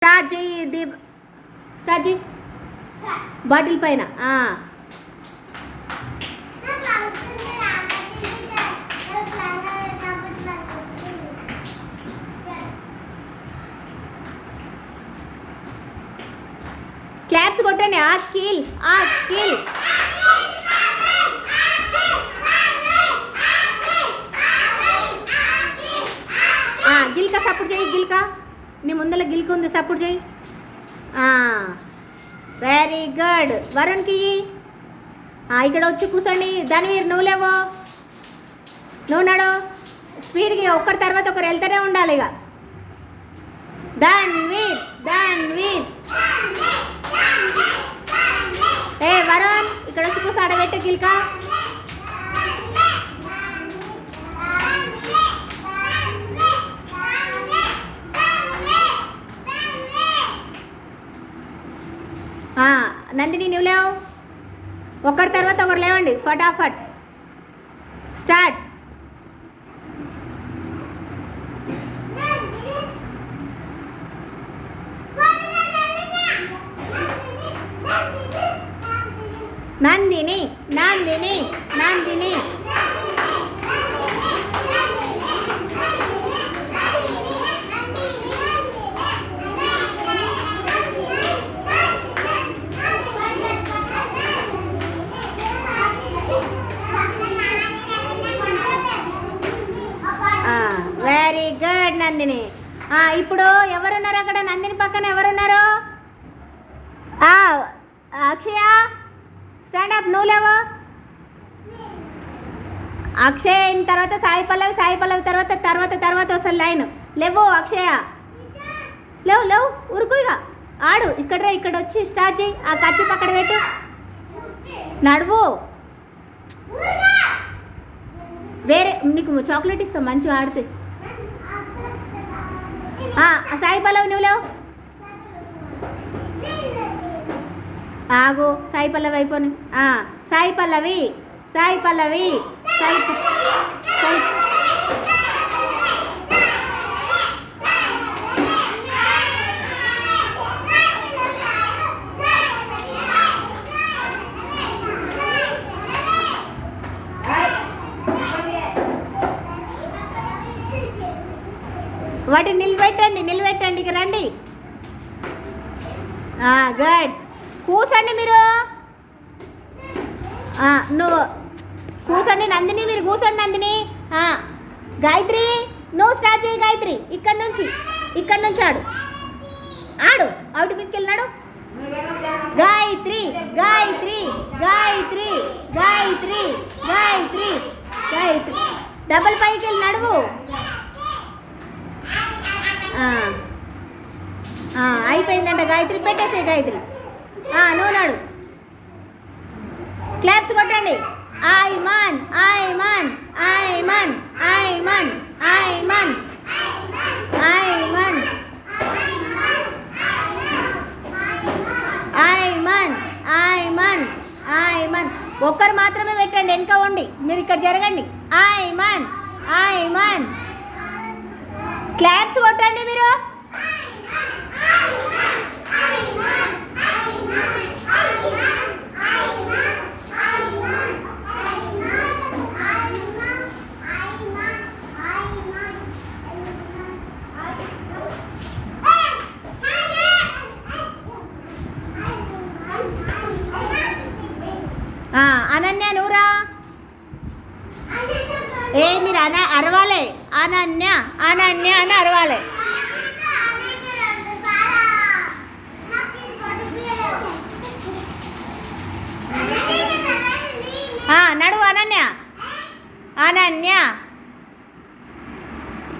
Start చెయ్యి Deep. Start చెయ్యి bottle పైన. ఆ. క్లాప్స్ కొట్టండి. ఆ కీల్. ఆ కీల్. ఆ, గిల్క సపోర్ట్ చేయి గిల్క. నీ ముందర గిల్కుంది సపోర్ట్ చేయి వెరీ గుడ్ వరుణ్కి. ఇక్కడ వచ్చి కూర్చోండి దానివీర్ నువ్వు లేవో. నువ్వు నాడు. స్పీడ్కి ఒకరి తర్వాత ఒకరు వెళ్తూనే ఉండాలి ఇక. దాన్వీర్ దాన్వీర్ ఏ వరుణ్ ఇక్కడ వచ్చి కూర్చో అడగట్టే గిల్కా. నందిని నువ్వు లేవు? ఒకరి తర్వాత ఒకరు లేవండి. ఫటాఫట్. Start. Nandini Nandini Nandini very good Nandini ఇప్పుడు ఎవరున్నారు అక్కడ? నందిని పక్కన ఎవరున్నారు? అక్షయ? స్టాండ్ అప్ నువ్వు లేవు. అక్షయ్ అయిన తర్వాత సాయి పల్లవి సాయి పల్లవి తర్వాత తర్వాత తర్వాత వస్తుంది లైన్. లేవు అక్షయ. లేవు లేవు ఉరుకు ఇక. ఆడు ఇక్కడ ఇక్కడ వచ్చి స్టార్ట్ చేయి. ఆ ఖర్చు పక్కన పెట్టు. నడువు. వేరే నీకు చాక్లెట్ ఇస్తాం మంచిగా ఆడితే. సాయి పల్లవి నువ్వు లేవు ఆగు సాయి పల్లవి అయిపోయి సాయి పల్లవి సాయి పల్లవి సాయి సాయి వాటిని నిలబెట్టండి నిలబెట్టండి ఇక రండి. గుడ్ కూసండి మీరు. నువ్వు కూసండి నందిని మీరు కూసండి నందిని. గాయత్రి నువ్వు స్టార్ట్ చేయి గాయత్రి. ఇక్కడ నుంచి ఇక్కడ నుంచి ఆడు. ఆడు అవుట్ మీదకి వెళ్ళినాడు గాయత్రి గాయత్రి గాయత్రి గాయత్రి గాయత్రి గాయత్రి. డబల్ పైకి వెళ్ళి నడువు ఆ. ఆ, అయిపోయిందంట. గాయత్రి పెట్టేసే గాయత్రి. ఐ నువ్వు నాడు క్లాప్స్ కొట్టండి. ఐమన్ ఐమన్ ఐమన్ ఐమన్ ఐమన్ ఐమన్ ఐమన్ ఐమన్ ఐమన్ ఒక్కరు మాత్రమే పెట్టండి వెనక ఉండి. మీరు ఇక్కడ జరగండి. ఐమన్ ఐమన్ క్లాప్స్ కొట్టండి మీరు. అనన్య నువ్వురా ఏ మీరు అన అరవాలే. అనన్య అనన్య అని అరవాలే.